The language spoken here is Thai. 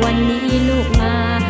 วันนี้ลูกมา